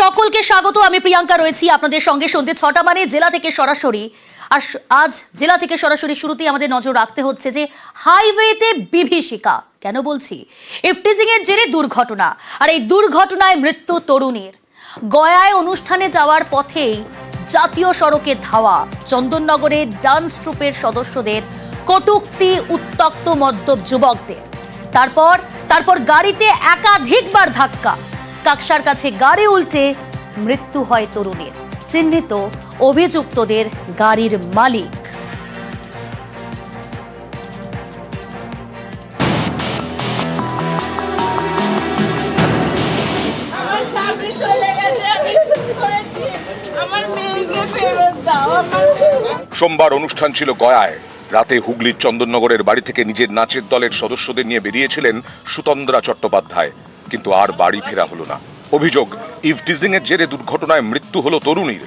সকলকে স্বাগত। আমি প্রিয়াঙ্কা রয়েছি আপনাদের সঙ্গে সন্ধ্যে ছটা মানে জেলা থেকে সরাসরি। আর আজ জেলা থেকে সরাসরি শুরুতেই আমাদের নজর রাখতে হচ্ছে যে হাইওয়েতে বিভীষিকা, কেন বলছি? ইফটিজিং এর জেরে দুর্ঘটনা, আর এই দুর্ঘটনায় মৃত্যু তরুণীর। গয়ায় অনুষ্ঠানে যাওয়ার পথেই জাতীয় সড়কে ধাওয়া, চন্দননগরে ডান্স ট্রুপের সদস্যদের কটুক্তি উত্তক্ত মদ্যপ যুবকদের। তারপর তারপর গাড়িতে একাধিকবার ধাক্কা কাকসার কাছে গাড়ি উল্টে মৃত্যু হয় তরুণীর। চিহ্নিত অভিযুক্তদের গাড়ির মালিক। সোমবার অনুষ্ঠান ছিল গয়ায়। রাতে হুগলির চন্দননগরের বাড়ি থেকে নিজের নাচের দলের সদস্যদের নিয়ে বেরিয়েছিলেন সুতন্দ্রা চট্টোপাধ্যায়। কিন্তু আর বাড়ি ফেরা হলো না। অভিযোগ ইভটিজিং এর জেরে দুর্ঘটনায় মৃত্যু হলো তরুণীর।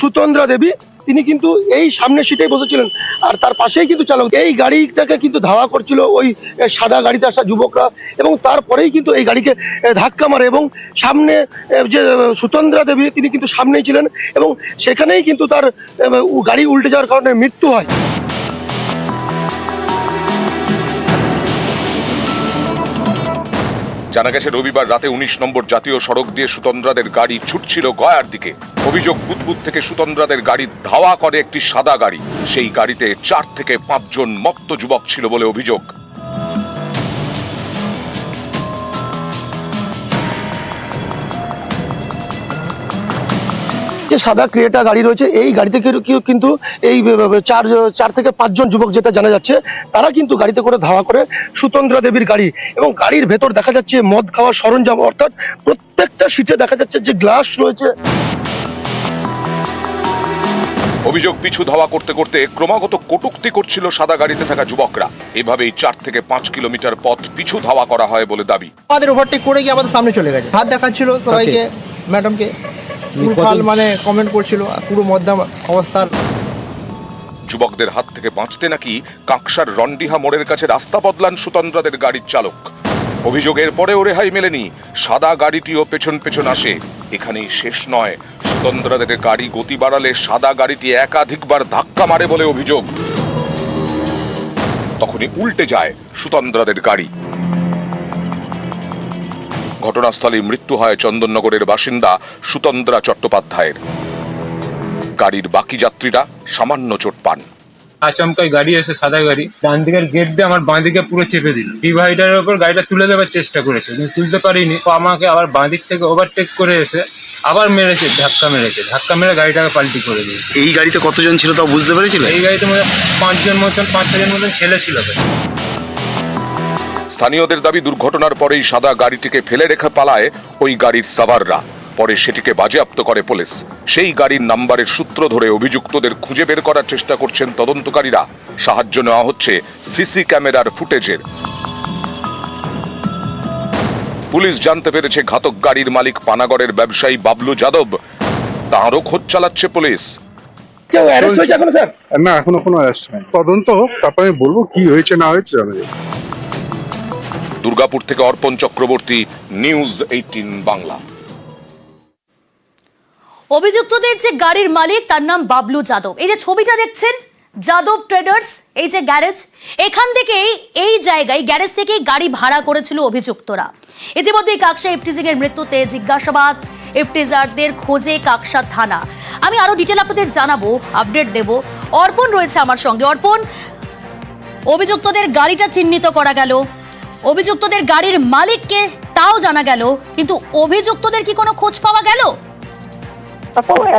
সুতন্দ্রা দেবী, তিনি কিন্তু এই সামনের সিটেই বসেছিলেন। আর তার পাশেই কিন্তু চালক। এই গাড়িটাকে কিন্তু ধাওয়া করছিল ওই সাদা গাড়িতে আসা যুবকরা এবং তারপরেই কিন্তু এই গাড়িকে ধাক্কা মারে এবং সামনে যে, সুতন্দ্রা দেবী, তিনি কিন্তু সামনেই ছিলেন এবং সেখানেই কিন্তু তার গাড়ি উল্টে যাওয়ার কারণে মৃত্যু হয়। জানা গেছে, রবিবার রাতে উনিশ নম্বর জাতীয় সড়ক দিয়ে সুতন্দ্রাদের গাড়ি ছুটছিল গয়ার দিকে। অভিযোগ, বুদবুদ থেকে সুতন্দ্রাদের গাড়ি ধাওয়া করে একটি সাদা গাড়ি। সেই গাড়িতে চার থেকে পাঁচজন মত্ত যুবক ছিল বলে অভিযোগ। যে সাদা ক্রিয়েটা গাড়ি রয়েছে এই গাড়িতে কিন্তু- কিন্তু এই চার চার থেকে পাঁচজন যুবক যেটা জানা যাচ্ছে তারা কিন্তু গাড়িতে করে ধাওয়া করে সুতন্দ্রা দেবীর গাড়ি এবং গাড়ির ভেতর দেখা যাচ্ছে মদ খাওয়ার সরঞ্জাম। অর্থাৎ প্রত্যেকটা সিটে দেখা যাচ্ছে যে গ্লাস রয়েছে। অভিযোগ পিছু ধাওয়া করতে করতে ক্রমাগত কটুক্তি করছিল সাদা গাড়িতে থাকা যুবকরা। এভাবেই চার থেকে পাঁচ কিলোমিটার পথ পিছু ধাওয়া করা হয় বলে দাবি। আমাদের ওভারটেক করে গিয়ে আমাদের সামনে চলে গেছে। হাত দেখাচ্ছিল সবাইকে ম্যাডামকে। ফাল মানে কমেন্ট করছিল পুরো মধ্যম অবস্থার যুবকদের হাত থেকে বাঁচতে নাকি কাঁকসার রন্ডিহা মোড়ের কাছে রাস্তা বদলান সুতন্দ্রাদের গাড়ির চালক। অভিযোগের পরেও রেহাই মেলেনি সাদা গাড়িটিও পেছন পেছন আসে। এখানেই শেষ নয় সুতন্দ্রাদের গাড়ি গতি বাড়ালে সাদা গাড়িটি একাধিকবার ধাক্কা মারে বলে অভিযোগ। তখনই উল্টে যায় সুতন্দ্রাদের গাড়ি। ঘটনাস্থলে মৃত্যু হয় চন্দননগরের বাসিন্দা সুতন্দ্রা চট্টোপাধ্যায়ের। গাড়ির বাকি যাত্রীরা সামান্য চোট পান। আচমকাই গাড়ি এসে সাদা গাড়ি ডান দিকের গেট দিয়ে আমার বাঁ দিকে পুরো চেপে দিল। ডিভাইডারের ওপর গাড়িটা তুলে দেওয়ার চেষ্টা করেছে কিন্তু তুলতে পারিনি। তো আমাকে আবার বাঁ দিক থেকে ওভারটেক করে এসে আবার মেরেছে ধাক্কা মেরেছে ধাক্কা মেরে গাড়িটাকে পাল্টি করে দিয়েছে এই গাড়িতে কতজন ছিল তাও বুঝতে পেরেছিলে? এই গাড়িতে মধ্যে পাঁচজন মতন পাঁচ ছজন মতন ছেলে ছিল। স্থানীয়দের দাবি দুর্ঘটনার পরেই সাদা গাড়িটিকে ফেলে রেখে পালায় ওই গাড়ির সাভাররা। পরে সেটিকে বাজেয়াপ্ত করে পুলিশ। সেই গাড়ির নাম্বারের সূত্র ধরে অভিযুক্তদের খুঁজে বের করার চেষ্টা করছেন তদন্তকারীরা। সাহায্য নেওয়া হচ্ছে সিসি ক্যামেরার ফুটেজের। পুলিশ জানতে পেরেছে ঘাতক গাড়ির মালিক পানাগড়ের ব্যবসায়ী বাবলু যাদব। তাঁরও খোঁজ চালাচ্ছে পুলিশ। কেউ অ্যারেস্ট হয়েছে এখনও স্যার না এখনও কোনো অ্যারেস্ট হয়নি। তদন্ত হোক তারপর বলব কি হয়েছে না হয়েছে দুর্গাপুর থেকে অর্পণ চক্রবর্তী, নিউজ এইটিন বাংলা। অভিযুক্তদের যে গাড়ির মালিক, তার নাম বাবলু যাদব। এই যে ছবিটা দেখছেন, যাদব ট্রেডার্স, এই যে গ্যারেজ, এখান থেকেই, এই জায়গায়, গ্যারেজ থেকেই গাড়ি ভাড়া করেছিল অভিযুক্তরা। ইতিমধ্যে কাকসা ইফটিজিং এর মৃত্যুতে জিজ্ঞাসাবাদ ইফটিজারদের খোঁজে কাকসা থানা। আমি আরও ডিটেল আপনাদের জানাব আপডেট দেব। অর্পণ রয়েছে আমার সঙ্গে। অর্পণ, অভিযুক্তদের গাড়িটা চিহ্নিত করা গেল। অভিযুক্তদের গাড়ির মালিককে তাও জানা গেল, কিন্তু অভিযুক্তদের কি কোনো খোঁজ পাওয়া গেল?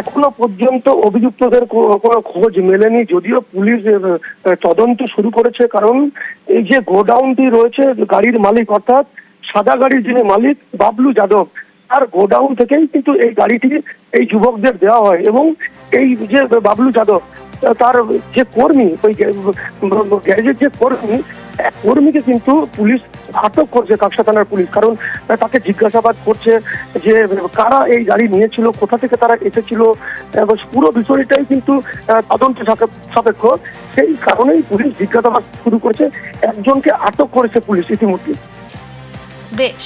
এখনও পর্যন্ত অভিযুক্তদের কোনো খোঁজ মেলেনি, যদিও পুলিশ তদন্ত শুরু করেছে, কারণ এই যে গোডাউনটি রয়েছে, গাড়ির মালিক অর্থাৎ সাদা গাড়ির যিনি মালিক, বাবলু যাদব, তার গোডাউন থেকেই কিন্তু এই গাড়িটি এই যুবকদের দেওয়া হয় এবং এই যে বাবলু যাদব, তার যে কর্মী, ওই গ্যারেজের যে কর্মী এক কর্মীকে কিন্তু পুলিশ আটক করছে কাকসা থানার পুলিশ। কারণ তাকে জিজ্ঞাসাবাদ করছে যে, কারা এই গাড়ি নিয়েছিল, কোথা থেকে তারা এসেছিল পুরো বিষয়টাই কিন্তু তদন্ত সাপেক্ষ। সেই কারণেই পুলিশ জিজ্ঞাসাবাদ শুরু করেছে, একজনকে আটক করেছে পুলিশ ইতিমধ্যে। বেশ।